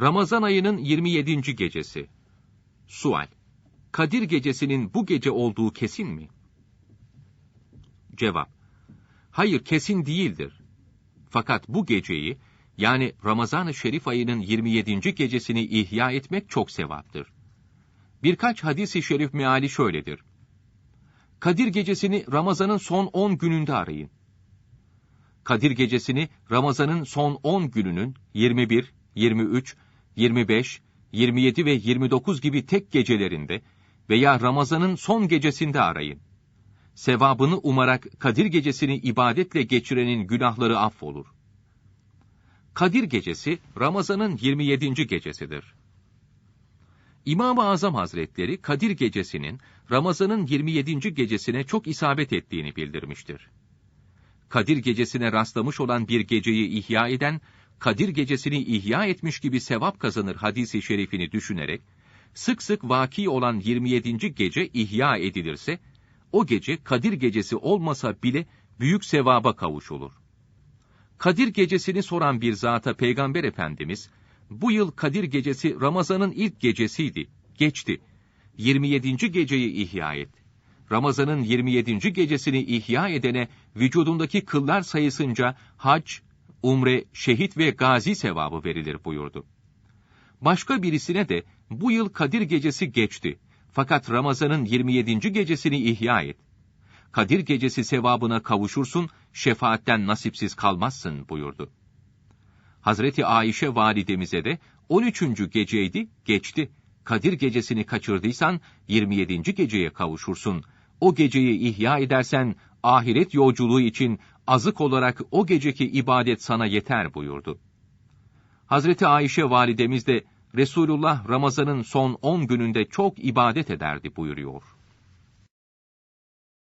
Ramazan ayının 27. gecesi. Sual. Kadir gecesinin bu gece olduğu kesin mi? Cevap. Hayır kesin değildir. Fakat bu geceyi yani Ramazan-ı Şerif ayının 27. gecesini ihya etmek çok sevaptır. Birkaç hadisi şerif meali şöyledir. Kadir gecesini Ramazan'ın son 10 gününde arayın. Kadir gecesini Ramazan'ın son 10 gününün 21, 23, 25, 27 ve 29 gibi tek gecelerinde veya Ramazan'ın son gecesinde arayın. Sevabını umarak Kadir gecesini ibadetle geçirenin günahları affolur. Kadir gecesi Ramazan'ın 27. gecesidir. İmam-ı Azam Hazretleri Kadir gecesinin Ramazan'ın 27. gecesine çok isabet ettiğini bildirmiştir. Kadir gecesine rastlamış olan bir geceyi ihya eden, Kadir gecesini ihya etmiş gibi sevap kazanır hadisi şerifini düşünerek, sık sık vaki olan 27. gece ihya edilirse, o gece Kadir gecesi olmasa bile büyük sevaba kavuşulur. Kadir gecesini soran bir zata Peygamber Efendimiz, bu yıl Kadir gecesi Ramazan'ın ilk gecesiydi, geçti. 27. geceyi ihya et. Ramazan'ın 27. gecesini ihya edene vücudundaki kıllar sayısınca hac, umre, şehit ve gazi sevabı verilir buyurdu. Başka birisine de bu yıl Kadir gecesi geçti. Fakat Ramazan'ın 27. gecesini ihya et. Kadir gecesi sevabına kavuşursun, şefaatten nasipsiz kalmazsın buyurdu. Hazreti Ayşe validemize de 13. geceydi, geçti. Kadir gecesini kaçırdıysan 27. geceye kavuşursun. O geceyi ihya edersen ahiret yolculuğu için azık olarak o geceki ibadet sana yeter buyurdu. Hazreti Ayşe validemiz de Resulullah Ramazan'ın son 10 gününde çok ibadet ederdi buyuruyor.